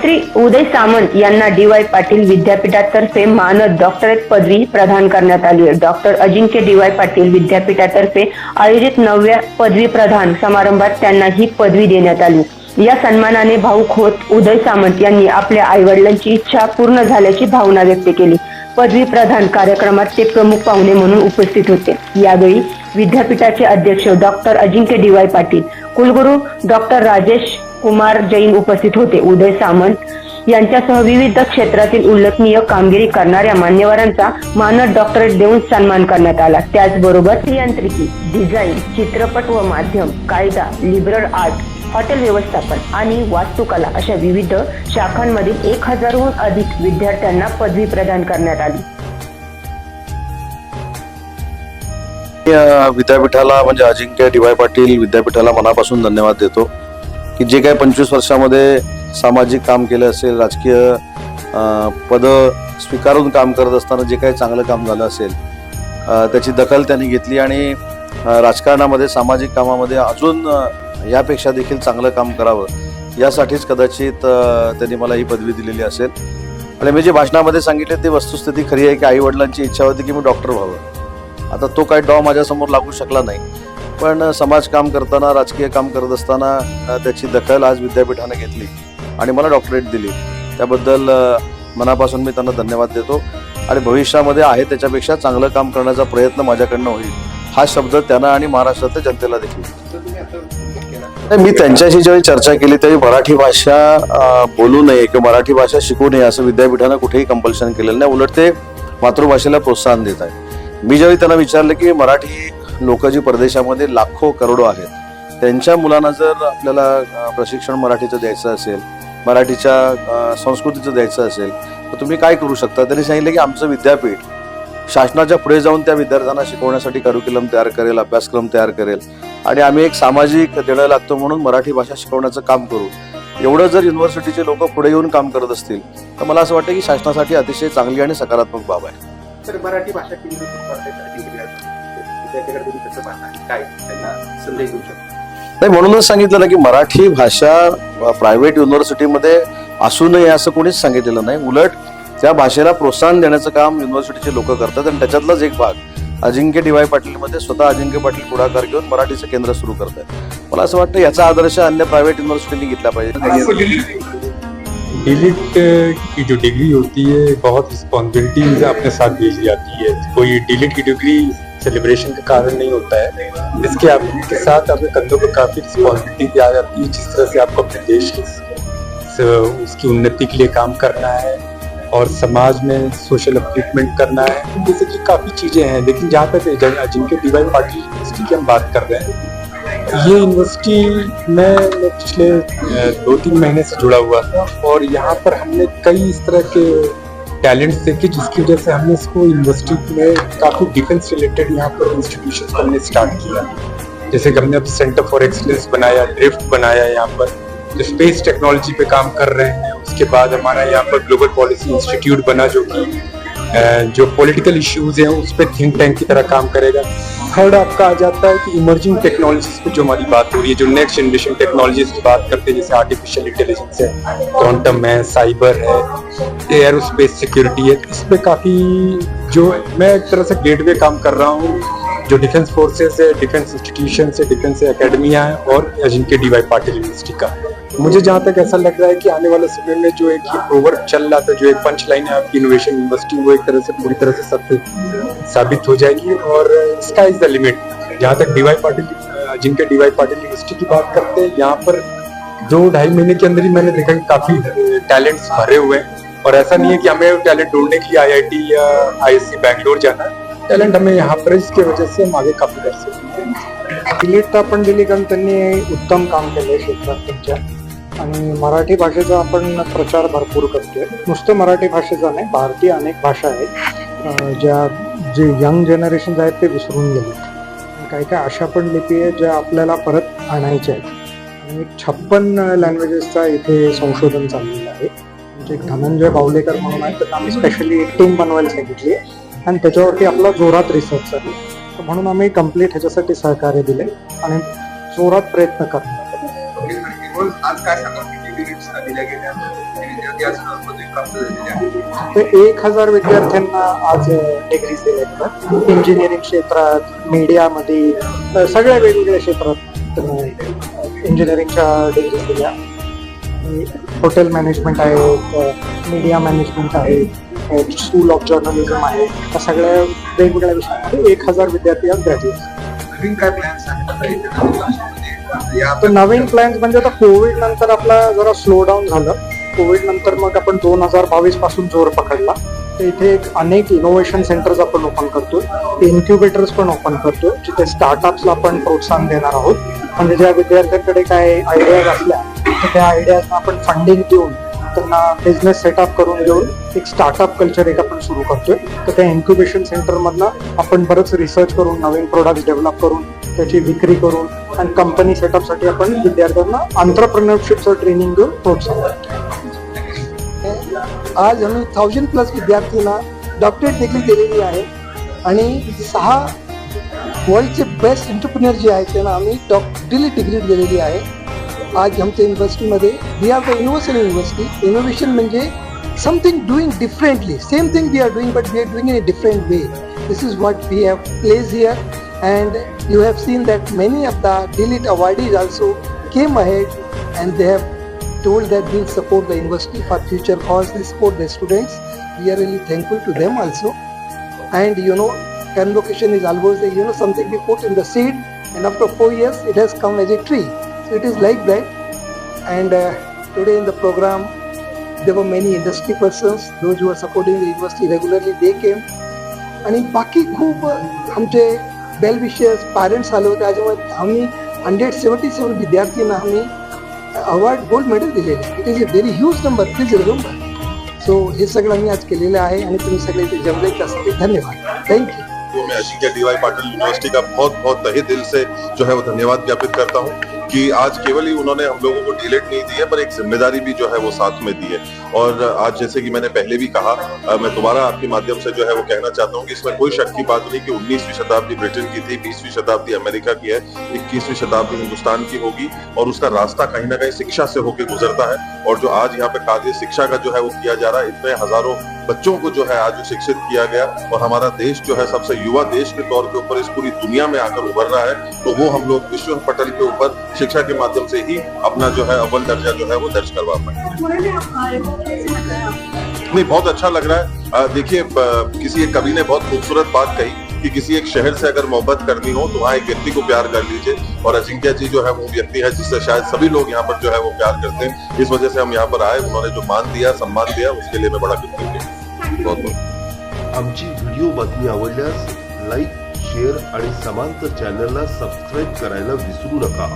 मंत्री उदय सामंत यांना D Y Patil विद्यापीठातर्फे मानद डॉक्टरेट पदवी प्रदान करण्यात आली आहे. Doctor Ajinkya D Y Patil विद्यापीठातर्फे आयोजित नवव्या पदवी प्रदान समारंभात त्यांना ही पदवी देण्यात आली. या सन्मानाने भाऊक होत उदय सामंत यांनी आपल्या आईवडिलांची इच्छा पूर्ण झाल्याची भावना व्यक्त केली. पदवी प्रदान कार्यक्रमात ते प्रमुख पाहुणे म्हणून उपस्थित होते. यावेळी विद्यापीठाचे अध्यक्ष doctor Ajinkya D Y Patil कुलगुरू डॉक्टर राजेश कुमार जैन उपस्थित होते. उदय सामंत यांच्यासह विविध क्षेत्रातील उल्लेखनीय कामगिरी करणाऱ्या मान्यवरांचा मानद डॉक्टरेट देऊन सन्मान करण्यात आला. त्याचबरोबर अभियांत्रिकी डिझाईन चित्रपट व माध्यम कायदा लिबरल आर्ट हॉटेल व्यवस्थापन आणि वास्तुकला अशा विविध शाखांमधील एक हजारहून अधिक विद्यार्थ्यांना पदवी प्रदान करण्यात आली. विद्यापीठाला म्हणजे अजिंक्य डी वाय पाटील विद्यापीठाला मनापासून धन्यवाद देतो. की जे काही पंचवीस वर्षामध्ये सामाजिक काम केलं असेल राजकीय पद स्वीकारून काम करत असताना जे काही चांगलं काम झालं असेल त्याची दखल त्यांनी घेतली आणि राजकारणामध्ये सामाजिक कामामध्ये अजून यापेक्षा देखील चांगलं काम करावं यासाठीच कदाचित त्यांनी मला ही पदवी दिलेली असेल. आणि मी जे भाषणामध्ये सांगितले ते वस्तुस्थिती खरी आहे की आई वडिलांची इच्छा होती की मी डॉक्टर व्हावं. आता तो काही डॉ माझ्यासमोर लागू शकला नाही. पण समाजकाम करताना राजकीय काम करत असताना त्याची दखल आज विद्यापीठाने घेतली आणि मला डॉक्टरेट दिली. त्याबद्दल मनापासून मी त्यांना धन्यवाद देतो आणि भविष्यामध्ये आहे त्याच्यापेक्षा चांगलं काम करण्याचा प्रयत्न माझ्याकडनं होईल हा शब्द त्यांना आणि महाराष्ट्रातल्या जनतेला देखील. नाही, मी त्यांच्याशी ज्यावेळी चर्चा केली त्यावेळी मराठी भाषा बोलू नये किंवा मराठी भाषा शिकू नये असं विद्यापीठानं कुठेही कंपल्शन केलेलं नाही. उलट ते मातृभाषेला प्रोत्साहन देत आहे. मी ज्यावेळी त्यांना विचारलं की मराठी लोक जी परदेशामध्ये लाखो करोडो आहेत. त्यांच्या मुलांना जर आपल्याला प्रशिक्षण मराठीचं द्यायचं असेल मराठीच्या संस्कृतीचं द्यायचं असेल तर तुम्ही काय करू शकता? त्यांनी सांगितलं की आमचं विद्यापीठ शासनाच्या पुढे जाऊन त्या विद्यार्थ्यांना शिकवण्यासाठी करिक्युलम तयार करेल अभ्यासक्रम तयार करेल. आणि आम्ही एक सामाजिक देणं लागतो म्हणून मराठी भाषा शिकवण्याचं काम करू. एवढं जर युनिव्हर्सिटीचे लोक पुढे येऊन काम करत असतील तर मला असं वाटतं की शासनासाठी अतिशय चांगली आणि सकारात्मक बाब आहे. तर मराठी भाषा केंद्र विद्यार्थ्याकडे तुम्ही कसं पाहता काय त्यांना संदेश देऊ शकता. नाही म्हणूनच सांगितलं ना की मराठी भाषा प्रायव्हेट युनिव्हर्सिटीमध्ये असू नये असं कोणीच सांगितलेलं नाही. उलट त्या भाषेला प्रोत्साहन देण्याचं काम युनिव्हर्सिटीचे लोक करतात आणि त्याच्यातलाच एक भाग अजिंक्य डी वाय पाटीलमध्ये स्वतः अजिंक्य पाटील पुढाकार घेऊन मराठीचं केंद्र सुरू करत आहे मला असं वाटतं याचा आदर्श अन्य प्रायव्हेट युनिव्हर्सिटीने घेतला पाहिजे. डिलीट की जो डिग्री होती है बहुत रिस्पॉन्सिबिलिटीज अपने साथ भेजी जाती है कोई डिलीट की डिग्री सेलिब्रेशन का कारण नहीं होता है। इसके आपके साथ आपके कंधों पर काफ़ी रिस्पॉन्सिबिलिटी आ जाती है, जिस तरह से आपको अपने देश की उसकी उन्नति के लिए काम करना है और समाज में सोशल अपलिफ्टमेंट करना है। जैसे कि काफ़ी चीज़ें हैं, लेकिन जहाँ तक जिनके अजिंक्य डीवाई पाटिल यूनिवर्सिटी की हम बात कर रहे हैं, ये यूनिवर्सिटी मैं पिछले दो तीन महीने से जुड़ा हुआ था और यहाँ पर हमने कई इस तरह के टैलेंट्स देखे, जिसकी वजह से हमने इसको यूनिवर्सिटी में काफ़ी डिफेंस रिलेटेड यहाँ पर इंस्टीट्यूशन हमने स्टार्ट किया। जैसे कि हमने अब सेंटर फॉर एक्सलेंस बनाया ड्रिफ्ट बनाया यहाँ पर, जो स्पेस टेक्नोलॉजी पे काम कर रहे हैं। उसके बाद हमारा यहाँ पर ग्लोबल पॉलिसी इंस्टीट्यूट बना जो कि जो पॉलिटिकल इश्यूज़ हैं, उस पर थिंक टैंक की तरह काम करेगा। थर्ड आपका आ जाता है कि इमर्जिंग टेक्नोलॉजीज़ पे जो हमारी बात हो रही है, जो नेक्स्ट जनरेशन टेक्नोलॉजीज़ की बात करते हैं, जैसे आर्टिफिशियल इंटेलिजेंस है क्वांटम है साइबर है एयरोस्पेस सिक्योरिटी है, इस पर काफ़ी जो मैं एक तरह से गेटवे काम कर रहा हूँ, जो डिफेंस फोर्सेस है डिफेंस इंस्टीट्यूशन है डिफेंस अकेडमियाँ हैं, और Ajinkya D Y Patil university का मुझे जहाँ तक ऐसा लग रहा है कि आने वाले समय में जो एक ओवर चल रहा था जो एक पंच लाइन है आपकी इनोवेशन यूनिवर्सिटी वो एक तरह से पूरी तरह से सत्य साबित हो जाएगी और स्काई इज़ द लिमिट जहाँ तक डीवाई पाटिल जिनके डीवाई पाटिल यूनिवर्सिटी की बात करते हैं यहाँ पर दो ढाई महीने के अंदर ही मैंने देखा कि काफ़ी टैलेंट्स भरे हुए हैं। और ऐसा नहीं है कि हमें टैलेंट ढूँढने के लिए आईआईटी या आईएससी बैंगलोर जाना है। टैलेंट हमें यहाँ पर है, इसकी वजह से हम आगे काफ़ी कर सकते हैं। डिलीट तर आपण दिली कारण त्यांनी उत्तम काम केलंय क्षेत्रात त्यांच्या आणि मराठी भाषेचा आपण प्रचार भरपूर करतोय. नुसतं मराठी भाषेचा नाही भारतीय अनेक भाषा आहेत ज्या जे यंग जनरेशन आहेत ते विसरून गेले काही काही अशा पण लिपी आहेत ज्या आपल्याला परत आणायच्या आहेत. आणि छप्पन लँग्वेजेसचा इथे संशोधन चाललेलं आहे. म्हणजे एक धनंजय बावलेकर म्हणून आहे त्यांना आम्ही स्पेशली एक टीम बनवायला सांगितली आहे. आणि त्याच्यावरती आपला जोरात रिसर्च चालू आहे. म्हणून आम्ही कंप्लीट ह्याच्यासाठी सहकार्य दिले आणि जोरात प्रयत्न करणार आज काय सांगा किती डिलीट्स दिल्या गेल्या? आणि विद्यार्थी आज पदवी प्राप्त झालेले आहेत ते एक हजार विद्यार्थ्यांना आज डिग्रीज दिल्या इंजिनिअरिंग क्षेत्रात मीडियामध्ये सगळ्या वेगवेगळ्या क्षेत्रात इंजिनिअरिंगच्या डिग्रीज दिल्या. हॉटेल मॅनेजमेंट आहे मीडिया मॅनेजमेंट आहे स्कूल ऑफ जर्नलिझम आहे. या सगळ्या वेगवेगळ्या विषयांमध्ये एक हजार विद्यार्थी आज ग्रॅज्युएट काय प्लॅन्स आहेत? तर नवीन प्लॅन्स म्हणजे आता कोविड नंतर आपला जरा स्लो डाऊन झालं. कोविड नंतर मग आपण दोन हजार बावीसपासून जोर पकडला. तर इथे एक अनेक इनोव्हेशन सेंटर्स आपण ओपन करतो इन्क्युबेटर्स पण ओपन करतो जिथे स्टार्टअप्सला आपण प्रोत्साहन देणार आहोत. म्हणजे ज्या विद्यार्थ्यांकडे काय आयडियाज असल्या तर त्या आयडियाजना आपण फंडिंग देऊन त्यांना बिझनेस सेटअप करून देऊन एक स्टार्टअप कल्चर एक आपण सुरू करतोय. तर त्या इन्क्युबेशन सेंटरमधनं आपण बरंच रिसर्च करून नवीन प्रोडक्ट डेव्हलप करून त्याची विक्री करून आणि कंपनी सेटअपसाठी आपण विद्यार्थ्यांना आंतरप्रनरशिपचं ट्रेनिंग देऊन प्रोत्साहन आज आम्ही थाउजंड प्लस विद्यार्थ्यांना डॉक्टरेट डिग्री दिलेली आहे. आणि सहा वर्ल्डचे बेस्ट एंटरप्रिनर जे आहेत त्यांना आम्ही डॉक्टरी डिग्री दिलेली आहे. आज आमच्या युनिव्हर्सिटीमध्ये we are the universal university innovation म्हणजे something doing differently same thing we are doing but we are doing in a different way this is what we have place here and you have seen that many of the delete awardees also came ahead and they have told that we'll support the university for future cause they support the students we are really thankful to them also and you know convocation is always you know something we put in the seed and after four years it has come as a tree so it is like that and uh, today in the program there were many industry persons those who are supporting the university regularly they came आणि बाकी खूप आमचे bell विशेस parents आले होते. त्याच्यामुळे आम्ही hundred seventy seven विद्यार्थ्यांना आम्ही अवॉर्ड गोल्ड मेडल दिलेले. It is a very huge number please remember so हे सगळं आम्ही आज केलेलं आहे आणि तुम्ही सगळे इथे जमले त्यासाठी धन्यवाद. थँक्यू तो मैं अजिंक्य डीवाई पाटिल यूनिवर्सिटी का बहुत बहुत तहे दिल से जो है वो धन्यवाद ज्ञापित करता हूँ। कि आज केवल ही उन्होंने हम लोगों को डिलेट नहीं दी है, पर एक ज़िम्मेदारी भी जो है वो साथ में दी है। और आज जैसे कि मैंने पहले भी कहा मैं दोबारा आपके माध्यम से जो है वो कहना चाहता हूँ कि इसमें कोई शक की बात नहीं कि 19वीं शताब्दी ब्रिटेन की थी 20वीं शताब्दी अमेरिका की है 21वीं शताब्दी हिंदुस्तान की होगी, और उसका रास्ता कहीं ना कहीं शिक्षा से होकर गुजरता है। और जो आज यहाँ पे कार्य शिक्षा का जो है वो किया जा रहा है, इतने हज़ारों बच्चों को जो है आज शिक्षित किया गया, और हमारा देश जो है सबसे युवा देश के तौर के ऊपर इस पूरी दुनिया में आकर उभर रहा है तो वो हम लोग विश्व पटल के ऊपर शिक्षा के माध्यम से ही अपना जो है अव्वल दर्जा जो है वो दर्ज करवा पाएँगे नहीं, बहुत अच्छा लग रहा है। देखिए किसी एक कवि ने बहुत खूबसूरत बात कही कि किसी एक शहर से अगर मोहब्बत करनी हो तो वहाँ एक व्यक्ति को प्यार कर लीजिए। और अजिंक्य जी जो है वो व्यक्ति है, जिससे शायद सभी लोग यहाँ पर जो है वो प्यार करते हैं। इस वजह से हम यहाँ पर आए, उन्होंने जो मान दिया, सम्मान दिया, उसके लिए मैं बड़ा कृतज्ञ हूँ। बहुत बहुत। आमची व्हिडिओ बातमी आवडल्यास लाईक शेअर आणि समांतर चॅनलला सबस्क्राईब करायला विसरू नका.